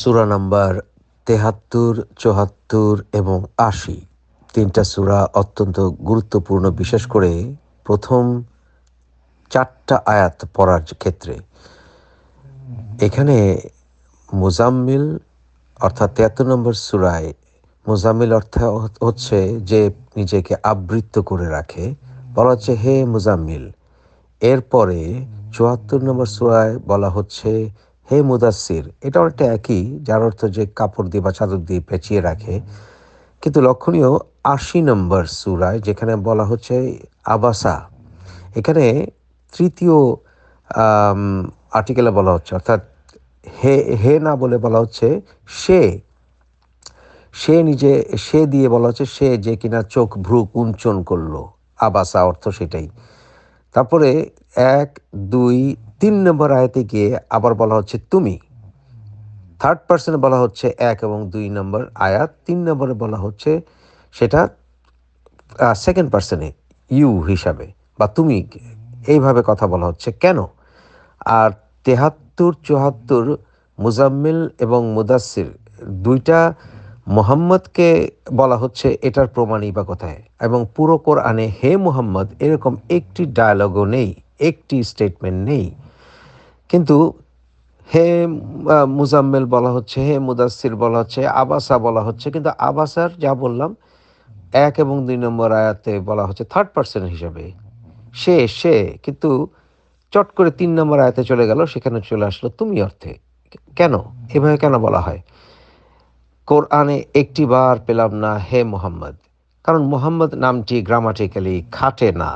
সূরা number তেহাত্তর, চুয়াত্তর এবং আশি। তিনটা সূরা অত্যন্ত গুরুত্বপূর্ণ, বিশেষ করে প্রথম চারটা আয়াত পড়ার ক্ষেত্রে। এখানে মুজাম্মিল, অর্থাৎ তেহাত্তর নম্বর সূরায়, মুজাম্মিল অর্থ হচ্ছে যে নিজেকে আবৃত্ত করে রাখে। বলা হচ্ছে, হে মুজাম্মিল, এরপরে চুয়াত্তর নম্বর সূরায় বলা হচ্ছে হে মুদাসির এটা অনেকটা একই, যার অর্থ যে কাপড় দিয়ে বা চাদর দিয়ে পেঁচিয়ে রাখে। কিন্তু লক্ষণীয় আশি নম্বর সুরায় যেখানে বলা হচ্ছে আবাসা, এখানে তৃতীয় আর্টিকেলে বলা হচ্ছে, অর্থাৎ হে হে না বলে বলা হচ্ছে সে। সে নিজে, সে দিয়ে বলা হচ্ছে সে যে কিনা চোখ ভ্রু কুঞ্চন করল। আবাসা অর্থ সেটাই। তারপরে এক, দুই তিন নম্বর আয়াতে গিয়ে আবার বলা হচ্ছে তুমি। থার্ড পার্সনে বলা হচ্ছে এক এবং দুই নম্বর আয়াত। তিন নম্বরে বলা হচ্ছে সেটা সেকেন্ড পার্সনে ইউ হিসাবে, বা তুমি, এইভাবে কথা বলা হচ্ছে কেন? আর তেহাত্তর, চুয়াত্তর, মুজাম্মিল এবং মুদাসির দুইটা মোহাম্মদকে বলা হচ্ছে এটার প্রমাণই বা কোথায়? এবং পুরো কোরআনে হে মুহাম্মদ এরকম একটি ডায়ালগও নেই, একটি স্টেটমেন্ট নেই। কিন্তু হে মুজাম্মেল বলা হচ্ছে, হে মুদাসির বলা হচ্ছে, আবাসা বলা হচ্ছে, কিন্তু আবাসার যা বললাম, এক এবং দুই নম্বর আয়াতে বলা হচ্ছে থার্ড পার্সন হিসাবে। সে সে, কিন্তু চট করে তিন নম্বর আয়াতে চলে গেল, সেখানে চলে আসলো তুমি অর্থে। কেন? এভাবে কেন বলা হয়? কোরআনে একটি বার পেলাম না, হে মোহাম্মদ। কারণ মোহাম্মদ নামটি গ্রামাটিক্যালি খাটে না।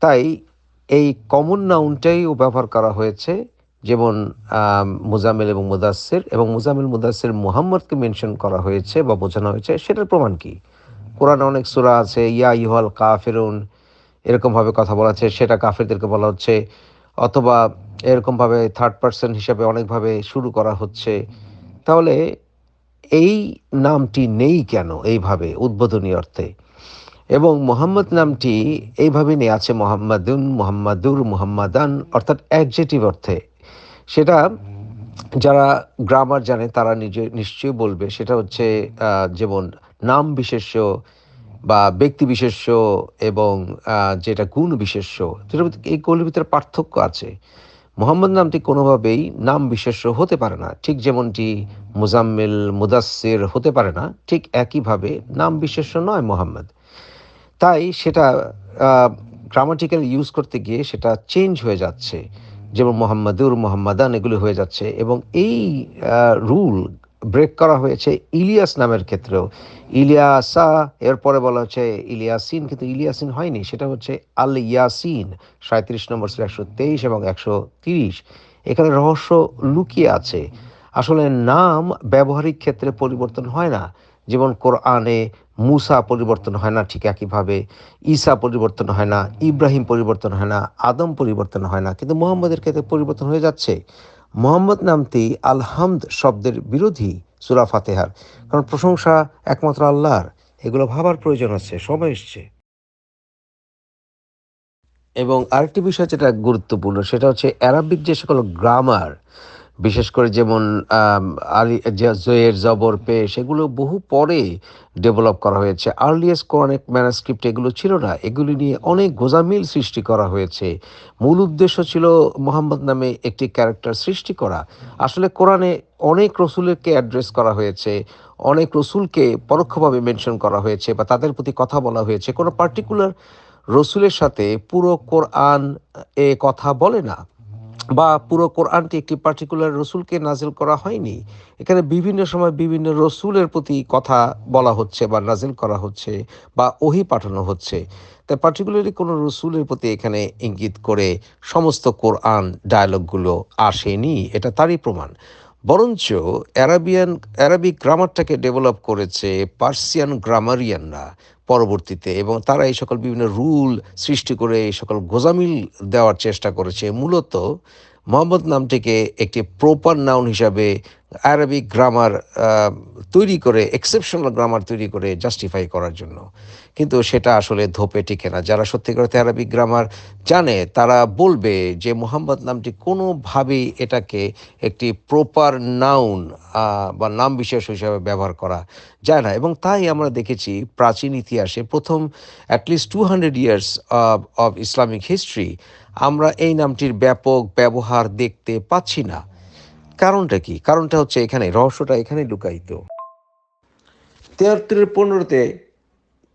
তাই এই কমন নাউনটাইও ব্যবহার করা হয়েছে, যেমন মুজামিল এবং মুদাসির এবং মুজামিল মুদাসির মুহাম্মদকে মেনশন করা হয়েছে বা বোঝানো হয়েছে। সেটার প্রমাণ কি? কোরআনে অনেক সুরা আছে, ইয়া ইহল কাফেরুন এরকমভাবে কথা বলা আছে, সেটা কাফেরদেরকে বলা হচ্ছে, অথবা এরকমভাবে থার্ড পার্সন হিসাবে অনেকভাবে শুরু করা হচ্ছে। তাহলে এই নামটি নেই কেন এইভাবে উদ্বোধনী অর্থে? এবং মোহাম্মদ নামটি এইভাবে নিয়ে আছে মোহাম্মদুন, মোহাম্মদুর, মোহাম্মদান, অর্থাৎ অ্যাডজেটিভ অর্থে। সেটা যারা গ্রামার জানে, তারা নিজে নিশ্চয়ই বলবে। সেটা হচ্ছে যেমন নাম বিশেষ্য বা ব্যক্তি বিশেষ্য এবং যেটা গুণ বিশেষ্য এইগুলোর ভিতরে পার্থক্য আছে। মোহাম্মদ নামটি কোনোভাবেই নাম বিশেষ্য হতে পারে না। ঠিক যেমনটি মুজাম্মিল মুদাসির হতে পারে না, ঠিক একইভাবে নাম বিশেষ্য নয় মোহাম্মদ। তাই সেটা গ্রামাটিক্যাল ইউজ করতে গিয়ে সেটা চেঞ্জ হয়ে যাচ্ছে। যেমন মোহাম্মদুর, মোহাম্মদান এগুলো হয়ে যাচ্ছে এবং এই রুল ব্রেক করা হয়েছে ইলিয়াস নামের ক্ষেত্রেও। ইলিয়াসা, এরপরে বলা হচ্ছে ইলিয়াসিন, কিন্তু ইলিয়াসিন হয়নি, সেটা হচ্ছে আল ইয়াসিন সাঁত্রিশ নম্বর একশো তেইশ এবং একশো তিরিশ। এখানে রহস্য লুকিয়ে আছে। আসলে নাম ব্যবহারিক ক্ষেত্রে পরিবর্তন হয় না। যেমন কোরআনে মুসা পরিবর্তন হয় না ঠিক একইভাবে, ঈসা পরিবর্তন হয় না, ইব্রাহিম পরিবর্তন হয় না, আদম পরিবর্তন হয় না। কিন্তু মোহাম্মদের ক্ষেত্রে পরিবর্তন হয়ে যাচ্ছে। মোহাম্মদ নামটি আলহামদ শব্দের বিরোধী সুরা ফাতেহার। কারণ প্রশংসা একমাত্র আল্লাহর, এগুলো ভাবার প্রয়োজন আছে, সময় এসছে। এবং আরেকটি বিষয় যেটা গুরুত্বপূর্ণ, সেটা হচ্ছে অ্যারাবিক যে সকল গ্রামার বিশেষ করে যেমন জয়ের জবর পে, সেগুলো বহু পরে ডেভেলপ করা হয়েছে। আর্লিয়েস্ট কোরআনিক ম্যানাস্ক্রিপ্ট এগুলো ছিল না। এগুলি নিয়ে অনেক গোজামিল সৃষ্টি করা হয়েছে। মূল উদ্দেশ্য ছিল মোহাম্মদ নামে একটি ক্যারেক্টার সৃষ্টি করা। আসলে কোরআনে অনেক রসুলকে অ্যাড্রেস করা হয়েছে, অনেক রসুলকে পরোক্ষভাবে মেনশন করা হয়েছে বা তাদের প্রতি কথা বলা হয়েছে। কোনো পার্টিকুলার রসুলের সাথে পুরো কোরআন এ কথা বলে না। বা পুরো কোরআনটি একটি পার্টিকুলার রসুলকে নাজিল করা হয়নি। এখানে বিভিন্ন সময় বিভিন্ন রসুলের প্রতি কথা বলা হচ্ছে বা নাজিল করা হচ্ছে বা ওহি পাঠানো হচ্ছে। তাই পার্টিকুলারলি কোনো রসুলের প্রতি এখানে ইঙ্গিত করে সমস্ত কোরআন ডায়ালগগুলো আসেনি, এটা তারই প্রমাণ। বরঞ্চ অ্যারাবিয়ান অ্যারাবিক গ্রামারটাকে ডেভেলপ করেছে পার্সিয়ান গ্রামারিয়ানরা পরবর্তীতে এবং তারা এই সকল বিভিন্ন রুল সৃষ্টি করে এই সকল গোজামিল দেওয়ার চেষ্টা করেছে। মূলত মোহাম্মদ নামটিকে একটি প্রপার নাউন হিসাবে অ্যারাবিক গ্রামার তৈরি করে এক্সেপশনাল গ্রামার তৈরি করে জাস্টিফাই করার জন্য। কিন্তু সেটা আসলে ধোপে টিকে না। যারা সত্যি সত্যিকার অ্যারাবিক গ্রামার জানে, তারা বলবে যে মোহাম্মদ নামটি কোনোভাবেই এটাকে একটি প্রপার নাউন বা নাম বিশেষ হিসাবে ব্যবহার করা যায় না। এবং তাই আমরা দেখেছি প্রাচীন ইতিহাসে প্রথম at least two hundred years of Islamic history আমরা এই নামটির ব্যাপক ব্যবহার দেখতে পাচ্ছি না। কারণটা কি? কারণটা হচ্ছে এখানে, রহস্যটা এখানে লুকায়িত। তেয়াত্তরের পনেরোতে,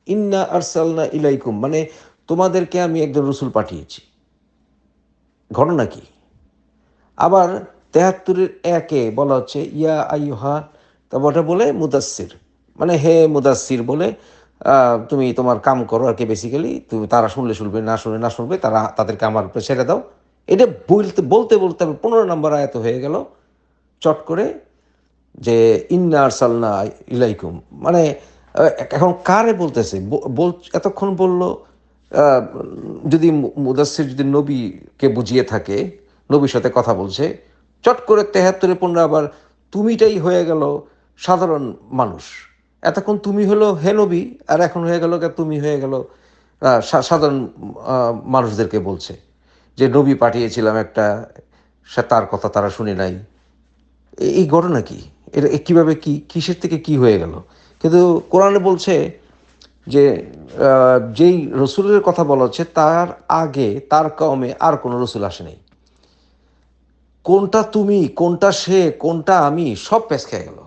ইন্না আরসালনা ইলাইকুম মানে তোমাদেরকে আমি একজন রসুল পাঠিয়েছি। ঘটনা কি? আবার তেহাত্তরের একে বলা হচ্ছে, ইয়া আইহা তারপর ওটা বলে মুদাসির মানে হে মুদাসির বলে তুমি তোমার কাম করো আর কি বেসিক্যালি তুমি তারা শুনলে শুনবে, না শুনলে না শুনবে, তারা তাদেরকে আমার ছেড়ে দাও। এটা বলতে বলতে বলতে পনেরো নম্বর আয়াত হয়ে গেল। চট করে যে ইন্নার সালনা ইলাইকুম। মানে এখন কারে বলতেছে? বল, এতক্ষণ বলল যদি মু- মুদাসসির যদি নবীকে বুঝিয়ে থাকে, নবীর সাথে কথা বলছে, চট করে তেহাত্তরে পনেরো আবার তুমিটাই হয়ে গেল সাধারণ মানুষ। এতক্ষণ তুমি হলো হে নবী, আর এখন হয়ে গেল তুমি হয়ে গেল সাধারণ মানুষদেরকে বলছে। যে, নবী পাঠিয়েছিলাম একটা, সে তার কথা তারা শুনে নাই। এই ঘটনা কি? এটা কীভাবে কি, কিসের থেকে কি হয়ে গেল? কিন্তু কোরআনে বলছে যে যেই রসুলের কথা বলা হচ্ছে, তার আগে, তার কমে আর কোনো রসুল আসে নাই। কোনটা তুমি, কোনটা সে, কোনটা আমি, সব প্যাস খেয়ে গেল।